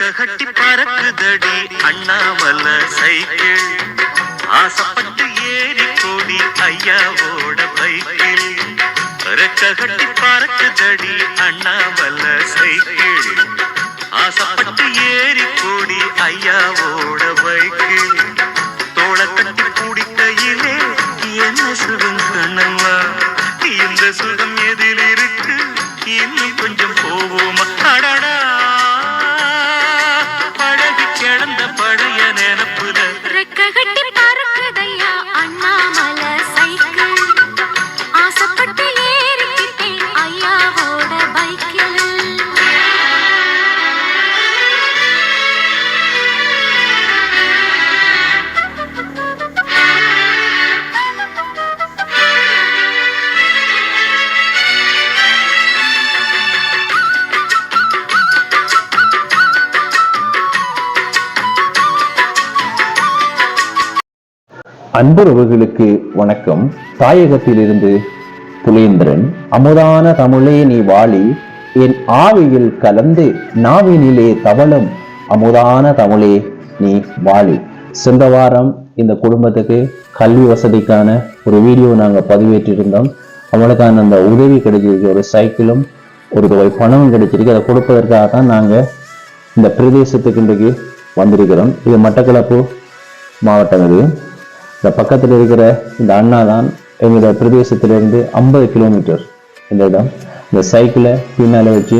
கட்டி பறக்குதடி அண்ணாமல சைக்கிள். ஆசைப்பட்டு ஏறி கூடி ஐயாவோட பைக்கிள். ரெக்க கட்டி பறக்குதடி அண்ணாமல சைக்கிள். ஆசைப்பட்டு ஏறி கூடி ஐயாவோட பைக்கிள். அன்புறவுகளுக்கு வணக்கம். தாயகத்திலிருந்து புலேந்திரன் அமுதான தமிழே நீ வாழி என் ஆவியில் கலந்து நாவினிலே தவளம் அமுதான தமிழே நீ வாழி. சென்ற வாரம் இந்த குடும்பத்துக்கு கல்வி வசதிக்கான ஒரு வீடியோ நாங்கள் பதிவேற்றிருந்தோம். அவங்களுக்கான அந்த உதவி கிடைச்சிருக்கு. ஒரு சைக்கிளும் ஒரு தொகை பணமும் கிடைச்சிருக்கு. அதை கொடுப்பதற்காக தான் நாங்கள் இந்த பிரதேசத்துக்கு இன்றைக்கு வந்திருக்கிறோம். இது மட்டக்களப்பு மாவட்டம் இது இந்த பக்கத்தில் இருக்கிற இந்த அண்ணா தான் எங்களோட பிரதேசத்திலிருந்து ஐம்பது கிலோமீட்டர் இந்த இடம். இந்த சைக்கிளை பின்னால் வச்சு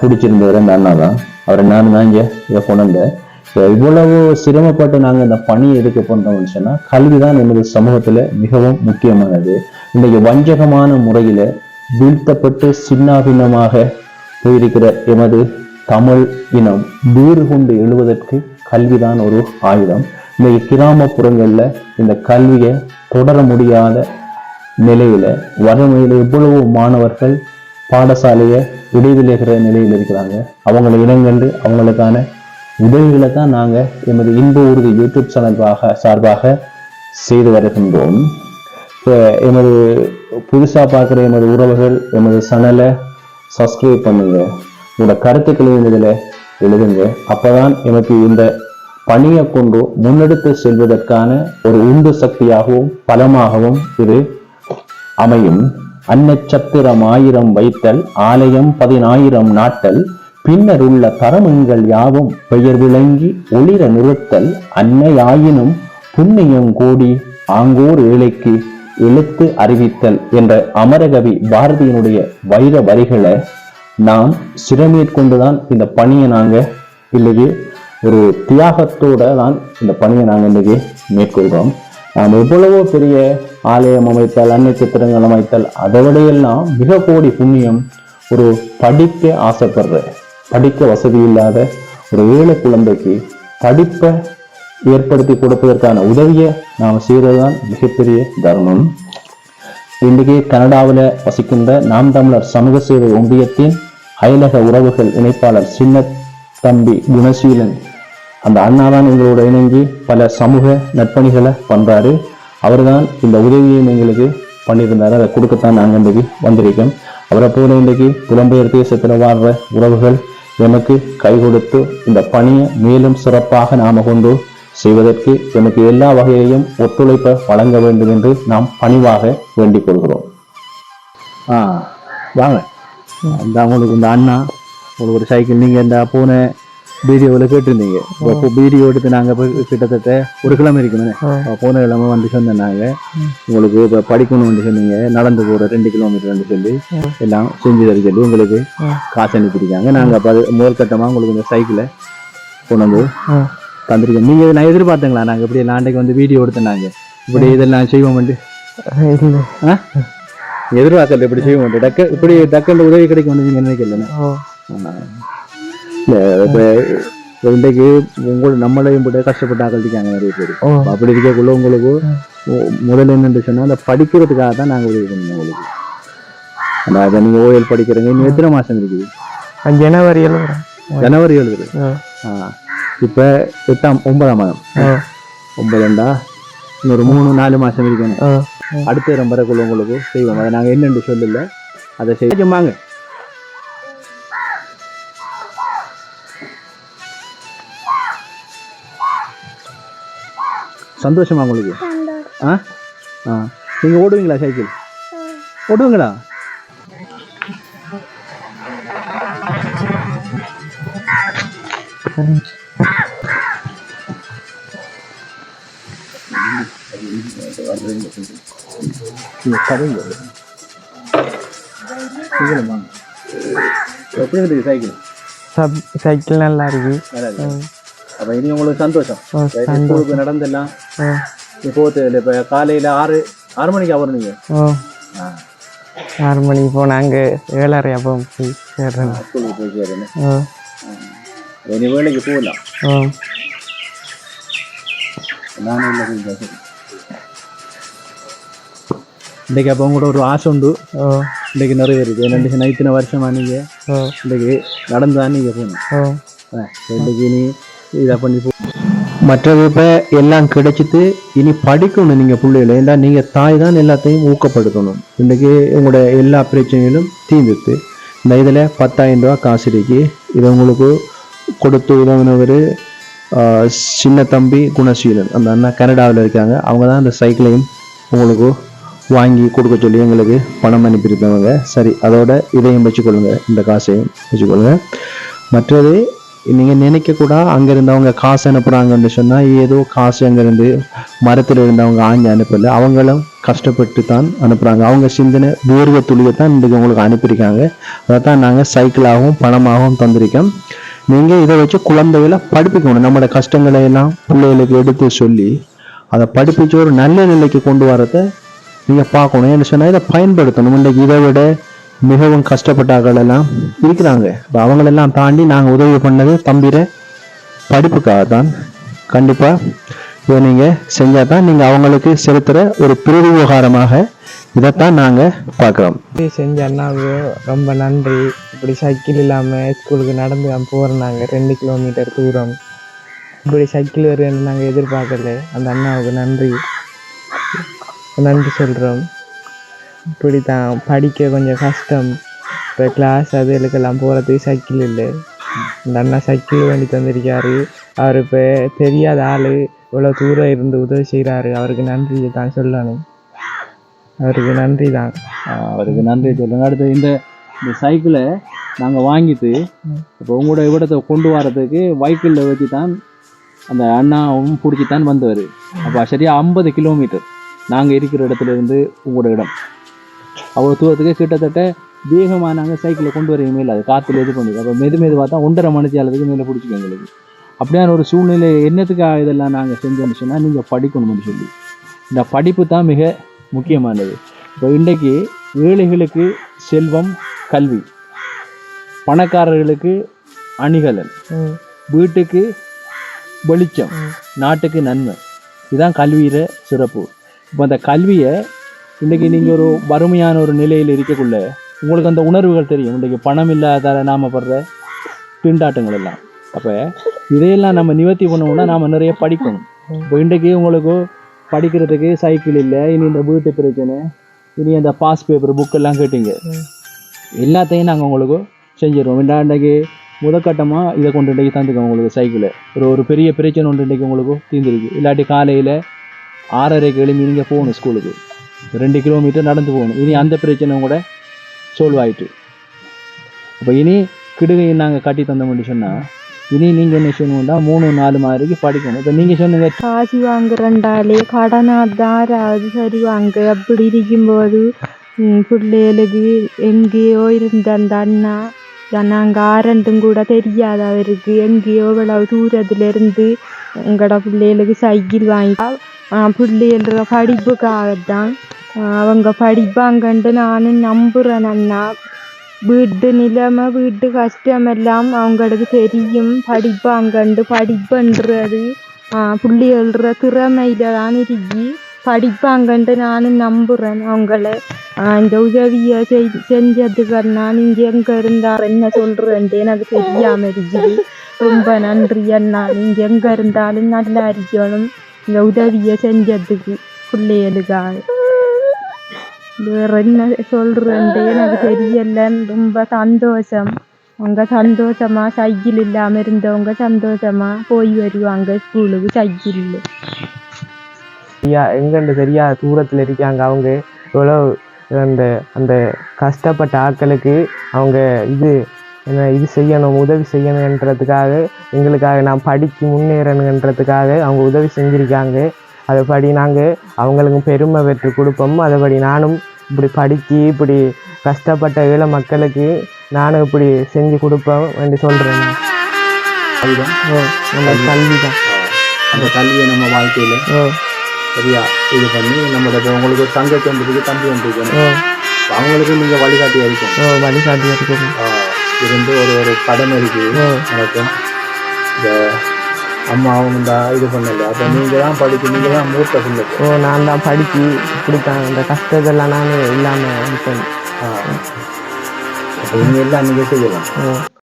பிடிச்சிருந்தவர் இந்த அண்ணா தான் அவரை நான் தான் இங்கே இதை கொண்டு இவ்வளவு சிரமப்பட்டு நாங்கள் இந்த பணியை எடுக்க போன்றோம்னு சொன்னால் கல்வி தான் நமது சமூகத்தில் மிகவும் முக்கியமானது. இன்றைக்கு வஞ்சகமான முறையில் வீழ்த்தப்பட்டு சின்னாபின்னமாக போயிருக்கிற எமது தமிழ் இனம் வீறு கொண்டு எழுவதற்கு கல்விதான் ஒரு ஆயுதம். இந்த கிராமப்புறங்களில் இந்த கல்வியை தொடர முடியாத நிலையில் வறுமையில் எவ்வளவு மாணவர்கள் பாடசாலையை இடைவிலகிற நிலையில் இருக்கிறாங்க. அவங்களை இடங்கண்டு அவங்களுக்கான உதவிகளை தான் நாங்கள் எமது இன்ப உறுதி யூடியூப் சேனல்வாக சார்பாக செய்து வருகின்றோம். இப்போ எமது புதுசாக பார்க்குற எமது உறவுகள் எமது சேனலை சப்ஸ்கிரைப் பண்ணுங்க. உங்களோட கருத்துக்களையும் இதில் எழுதுங்க. அப்பதான் எனக்கு இந்த பணியை கொண்டு முன்னெடுத்து செல்வதற்கான ஒரு உந்து சக்தியாகவும் பலமாகவும் இது அமையும். அன்னச்சத்திரம் ஆயிரம் வைத்தல் ஆலயம் பதினாயிரம் நாட்டல் பின்னர் உள்ள தரமங்கள் யாவும் பெயர் விளங்கி ஒளிர நிறுத்தல் அன்னையாயினும் புண்ணியம் கூடி ஆங்கோர் ஏழைக்கு எழுத்து அறிவித்தல் என்ற அமரகவி பாரதியினுடைய வைர வரிகளை நாம் சிறமேற்கொண்டுதான் இந்த பணியை நாங்கள் இல்லையே ஒரு தியாகத்தோட தான் இந்த பணியை நாங்கள் இன்றைக்கி மேற்கொள்கிறோம். நாம் எவ்வளவோ பெரிய ஆலயம் அமைத்தல் அன்னை சித்திரங்கள் அமைத்தல் அதை விடையெல்லாம் மிக கோடி புண்ணியம் ஒரு படிக்க ஆசைப்படுற படிக்க வசதி இல்லாத ஒரு ஏழை குழந்தைக்கு படிப்பை ஏற்படுத்தி கொடுப்பதற்கான உதவியை நாம் செய்வதுதான் மிகப்பெரிய தர்மம் இன்றைக்கு கனடாவில் வசிக்கின்ற நாம் தமிழர் சமூக சேவை ஒன்றியத்தின் அயலக உறவுகள் இணைப்பாளர் சின்ன தம்பி குணசீலன். அந்த அண்ணா தான் எங்களோட இணைஞ்சு பல சமூக நற்பணிகளை பண்றாரு. அவர்தான் இந்த உதவியை எங்களுக்கு பண்ணியிருந்தார். அதை கொடுக்கத்தான் நாங்கள் இன்றைக்கு வந்திருக்கோம். அவரை போல இன்றைக்கு புலம்பெயர் தேசத்தில் வாழ்ற உறவுகள் எமக்கு கை கொடுத்து இந்த பணியை மேலும் சிறப்பாக நாம கொண்டு செய்வதற்கு எமக்கு எல்லா வகையிலையும் ஒத்துழைப்பை வழங்க வேண்டும் என்று நாம் பணிவாக வேண்டிக் கொள்கிறோம். ஆ வாங்க. இந்த அவங்களுக்கு இந்த அண்ணா உங்களுக்கு ஒரு சைக்கிள் நீங்கள் இந்த போன வீடியோவில் கேட்டிருந்தீங்க. இப்போ வீடியோ எடுத்து நாங்கள் இப்போ கிட்டத்தட்ட ஒரு கிழமை இருக்கணும் அப்ப போன கிழமை வந்து சொன்னேன் நாங்கள் உங்களுக்கு இப்போ படிக்கணும்னு சொன்னீங்க. நடந்து போகிற ரெண்டு கிலோமீட்டர்னு சொல்லி எல்லாம் செஞ்சு தர சொல்லி உங்களுக்கு காசு அனுப்பியிருக்காங்க நாங்கள் அப்போ முதல் கட்டமாக உங்களுக்கு இந்த சைக்கிளை கொண்டு வந்து தந்திருக்கோம். நீங்கள் நான் எதிர்பார்த்தங்களா? நாங்கள் இப்படி நாளைக்கு வந்து வீடியோ எடுத்தோம் இப்படி இதெல்லாம் செய்வோம் ஆ? எதிர்பார்க்கல இப்படி மாட்டேன் டக்கு இப்படி டக்குன்னு உதவி கிடைக்கும் நீங்க நினைக்கல இல்ல இப்ப இப்ப இன்றைக்கு உங்களோட நம்மளையும் போட்டு கஷ்டப்பட்டு ஆக்கழிக்காங்க நிறைய பேர். அப்ப அப்படி இருக்கக்குள்ள உங்களுக்கு முதல்ல என்னன்னு சொன்னா அந்த படிக்கிறதுக்காக தான் நாங்க உதவி பண்ணோம் உங்களுக்கு. அந்த அதை நீங்க ஓஎல் படிக்கிறீங்க இன்னும் எத்தனை மாசம் இருக்குது? ஜனவரி எழுதுறேன் ஜனவரி எழுதுது ஆ. இப்ப எட்டாம் ஒன்பதாம் மாதம். ஒன்பதுண்டா இன்னொரு மூணு நாலு மாசம் இருக்கணும். அடுத்த நம்பருக்குள்ள உங்களுக்கு செய்வோம் அதை நாங்கள் என்னென்று சொல்லல. அதை செய்ய வாங்க. சந்தோஷமா உங்களுக்கு ஆ ஆ நீங்கள் ஓடுவீங்களா சைக்கிள் ஓடுவீங்களா நீங்க கதைங்க சீக்கிரம் வாங்க. எப்படி இருக்கு சைக்கிள் சப் சைக்கிள் நல்லா இருக்கு நல்லா இருக்கு அப்போ இனி உங்களுக்கு சந்தோஷம் ஸ்கூலுக்கு நடந்தெல்லாம் இப்போ இப்போ காலையில் ஆறு ஆறு மணிக்கு ஆகும் நீங்கள் ஆறு மணிக்கு போனால் அங்கே ஏழரை அப்போ போய் சேர்றேன் ஸ்கூலுக்கு போய் ஓ இனி வேலைக்கு போகலாம் நானும் இல்லை போய் பேசுகிறேன் இன்றைக்கு அப்போ உங்களோட ஒரு ஆசை உண்டு இன்றைக்கு நிறைவேறுது என்னண்டு இத்தனை வருஷமா நீங்கள் இன்றைக்கு நடந்தான் நீங்கள் போகணும் இன்றைக்கு நீ இதை பண்ணி போ. மற்றது இப்போ எல்லாம் கிடைச்சிட்டு இனி படிக்கணும் நீங்கள் பிள்ளைகளை. ஏன்னா நீங்கள் தாய் தான் எல்லாத்தையும் ஊக்கப்படுத்தணும். இன்றைக்கி உங்களோட எல்லா பிரச்சனைகளும் தீர்ந்துட்டு இந்த இதில் பத்தாயிரம் ரூபா காசு இருக்கு. இதை உங்களுக்கு கொடுத்து உதவினவர் சின்ன தம்பி குணசீலன். அந்த அண்ணா கனடாவில் இருக்காங்க. அவங்க தான் அந்த சைக்கிளையும் உங்களுக்கு வாங்கி கொடுக்க சொல்லி எங்களுக்கு பணம் அனுப்பியிருந்தவங்க சரி அதோட இதையும் வச்சுக்கொள்ளுங்க. இந்த காசையும் வச்சுக்கொள்ளுங்க. மற்றது நீங்கள் நினைக்கக்கூடா அங்கே இருந்தவங்க காசு அனுப்புகிறாங்கன்னு சொன்னால் ஏதோ காசு அங்கேருந்து மரத்தில் இருந்தவங்க ஆஞ்சு அனுப்பலை. அவங்களும் கஷ்டப்பட்டு தான் அனுப்புகிறாங்க அவங்க சிந்தனை வேர்வை துளியை தான் இன்றைக்கு உங்களுக்கு அனுப்பியிருக்காங்க. அதை தான் நாங்கள் சைக்கிளாகவும் பணமாகவும் தந்திருக்கோம். நீங்கள் இதை வச்சு குழந்தைகளை படிப்பிக்கணும். நம்மளோட கஷ்டங்களை எல்லாம் பிள்ளைகளுக்கு எடுத்து சொல்லி அதை படிப்பிச்சு ஒரு நல்ல நிலைக்கு கொண்டு வரதை நீங்கள் பார்க்கணும். ஏன்னு சொன்னால் இதை பயன்படுத்தணும். இன்றைக்கு இதை விட மிகவும் கஷ்டப்பட்டார்கள் எல்லாம் இருக்கிறாங்க. இப்போ அவங்களெல்லாம் தாண்டி நாங்கள் உதவி பண்ணது தம்பிர படிப்புக்காக தான் கண்டிப்பாக இதை நீங்கள் செஞ்சால் தான் நீங்கள் அவங்களுக்கு செலுத்துகிற ஒரு பிரதிவிவகாரமாக இதைத்தான் நாங்கள் பார்க்குறோம். இப்படி செஞ்ச அண்ணாவுக்கு ரொம்ப நன்றி. இப்படி சைக்கிள் இல்லாமல் ஸ்கூலுக்கு நடந்து தான் போகிறோம் நாங்கள் ரெண்டு கிலோமீட்டர் தூரம். இப்படி சைக்கிள் வருன்னு நாங்கள் எதிர்பார்க்கல. அந்த அண்ணாவுக்கு நன்றி. நன்றி சொல்கிறோம் இப்படி தான் படிக்க கொஞ்சம் கஷ்டம். இப்போ கிளாஸ் அதுகளுக்கெல்லாம் போகிறதுக்கு சைக்கிள் இல்லை. இந்த அண்ணா சைக்கிள் வேண்டி தந்திருக்காரு. அவர் இப்போ தெரியாத ஆள். இவ்வளோ தூரம் இருந்து உதவி செய்கிறாரு அவருக்கு நன்றி தான் சொல்லணும். அவருக்கு நன்றி தான். அவருக்கு நன்றி சொல்லுங்க. அடுத்து இந்த இந்த சைக்கிளை நாங்கள் வாங்கிட்டு இப்போ உங்களோட இவ்விடத்தை கொண்டு வரதுக்கு வைக்கிளில் வச்சு தான் அந்த அண்ணாவும் பிடிச்சி தான் வந்தவர். அப்போ சரியாக ஐம்பது கிலோமீட்டர் நாங்கள் இருக்கிற இடத்துல இருந்து உங்களோட இடம். அவ்வளோ தூரத்துக்கு கிட்டத்தட்ட வேகமாக நாங்கள் சைக்கிளை கொண்டு வர மேலே அது காற்றுல இது பண்ணி அப்போ மெது மெது பார்த்தா ஒன்றரை மணித்தி அளவுக்கு மேலே பிடிச்சிக்கும் எங்களுக்கு. அப்படியான ஒரு சூழ்நிலை என்னத்துக்காக இதெல்லாம் நாங்கள் செஞ்சோம்னு சொன்னால் நீங்கள் படிக்கணும்னு சொல்லி. இந்த படிப்பு தான் மிக முக்கியமானது. இப்போ இன்றைக்கு ஏழைகளுக்கு செல்வம் கல்வி. பணக்காரர்களுக்கு அணிகலன். வீட்டுக்கு வெளிச்சம். நாட்டுக்கு நன்மை. இதுதான் கல்வியிற சிறப்பு. இப்போ அந்த கல்வியை இன்றைக்கி நீங்கள் ஒரு வறுமையான ஒரு நிலையில் இருக்கக்குள்ள உங்களுக்கு அந்த உணர்வுகள் தெரியும். இன்றைக்கி பணம் இல்லாதால நாம படுற திண்டாட்டங்கள் எல்லாம். அப்போ இதையெல்லாம் நம்ம நிவர்த்தி பண்ணணும்னா நாம் நிறைய படிக்கணும். இப்போ இன்றைக்கு உங்களுக்கு படிக்கிறதுக்கு சைக்கிள் இல்லை இனி இந்த வீட்டு பிரச்சனை இனி அந்த பாஸ் பேப்பர் புக் எல்லாம் கேட்டீங்க. எல்லாத்தையும் நாங்கள் உங்களுக்கு செஞ்சிடுவோம் இந்த இன்றைக்கு முதற்கட்டமாக இதை கொண்டு இன்றைக்கு தந்துக்கோங்க உங்களுக்கு சைக்கிளை. ஒரு ஒரு பெரிய பிரச்சனை ஒன்று இன்றைக்கு உங்களுக்கு தீர்ந்துருக்கு. இல்லாட்டி காலையில் ஆறரைக்கு எழும்பி நீங்கள் போகணும் ஸ்கூலுக்கு ரெண்டு கிலோமீட்டர் நடந்து போகணும். இனி அந்த பிரச்சனை கூட சால்வ் ஆயிட்டு. அப்போ இனி கிடுகையை நாங்கள் கட்டி தந்தோம்னு சொன்னால் இனி நீங்கள் என்ன செய்யணும்னா மூணு நாலு மாதிரிக்கு படிக்கணும். இப்போ நீங்கள் சொன்னீங்க காசு வாங்குறண்டாலே கடனா தாராவது வாங்க. அப்படி இருக்கும்போது பிள்ளைகளுக்கு எங்கேயோ இருந்த அந்த அண்ணா நாங்கள் ஆரண்டும் கூட தெரியாத அவருக்கு. எங்கேயோ இவ்வளவு தூரத்துலேருந்து எங்களோட பிள்ளைகளுக்கு சைக்கிள் வாங்கிட்டா பிள்ளைகளோட படிப்புக்காகத்தான் அவங்க படிப்பாங்கன்ட்டு நானும் நம்புகிறேன் அண்ணா வீட்டு நிலைமை வீட்டு கஷ்டம் எல்லாம் அவங்களுக்கு தெரியும் படிப்பாங்கண்டு படிப்புன்றது பிள்ளைகளோட திறமையில தான் இருக்கு படிப்பாங்கன்ட்டு நானும் நம்புகிறேன் அவங்கள இந்த உதவியை செய் செஞ்சதுக்கு நான் இங்கே எங்கே இருந்தா என்ன சொல்றேன்ட்டு எனக்கு தெரியாமல் இருக்குது ரொம்ப நன்றி அண்ணா நீங்கள் எங்கே இருந்தாலும் நல்லா இருக்கணும் இந்த உதவியை செஞ்சதுக்கு பிள்ளைகளுக்காக வேற என்ன சொல்றேன்ட்டு எனக்கு தெரியல ரொம்ப சந்தோஷம் அவங்க சந்தோஷமா சைக்கிள் இல்லாம இருந்தவங்க சந்தோஷமா போய் வருவாங்க ஸ்கூலுக்கு சைக்கிள் தெரியா எங்கன்னு சரியா தூரத்தில் இருக்காங்க அவங்க எவ்வளோ அந்த அந்த கஷ்டப்பட்ட ஆட்களுக்கு அவங்க இது என்ன இது செய்யணும் உதவி செய்யணுன்றதுக்காக எங்களுக்காக நான் படித்து முன்னேறணுன்றதுக்காக அவங்க உதவி செஞ்சுருக்காங்க. அதைப்படி நாங்கள் அவங்களுக்கு பெருமை பெற்று கொடுப்போம். அதைப்படி நானும் இப்படி படித்து இப்படி கஷ்டப்பட்ட ஏழை மக்களுக்கு நானும் இப்படி செஞ்சு கொடுப்போம் என்று சொல்கிறேன் அதுதான் ஓ நம்ம கல்வி. தான் அந்த கல்வியை நம்ம வாழ்க்கையில ஓ. சரியா இது பண்ணி நம்மளோட உங்களுக்கு ஒரு தங்கச்சி வந்துருக்கு தம்பி வந்துருக்கு ஓ. அவங்களுக்கு நீங்க வழிகாட்டியா இருக்கும் ஓ வழிகாட்டி இருக்குது இருந்து ஒரு ஒரு கடமை இருக்கு. ஓ வணக்கம் இந்த அம்மாவும் இந்த இது பண்ணல. அப்போ நீங்க தான் படிச்சு நீங்க தான் மூத்த பிள்ளைக்கு ஓ நான் தான் படித்து இப்படித்தான் இந்த கஷ்டத்தெல்லாம் நான் இல்லாமல் இருப்பேன். அப்போ இனி எல்லாம் நீங்க செய்யலாம்.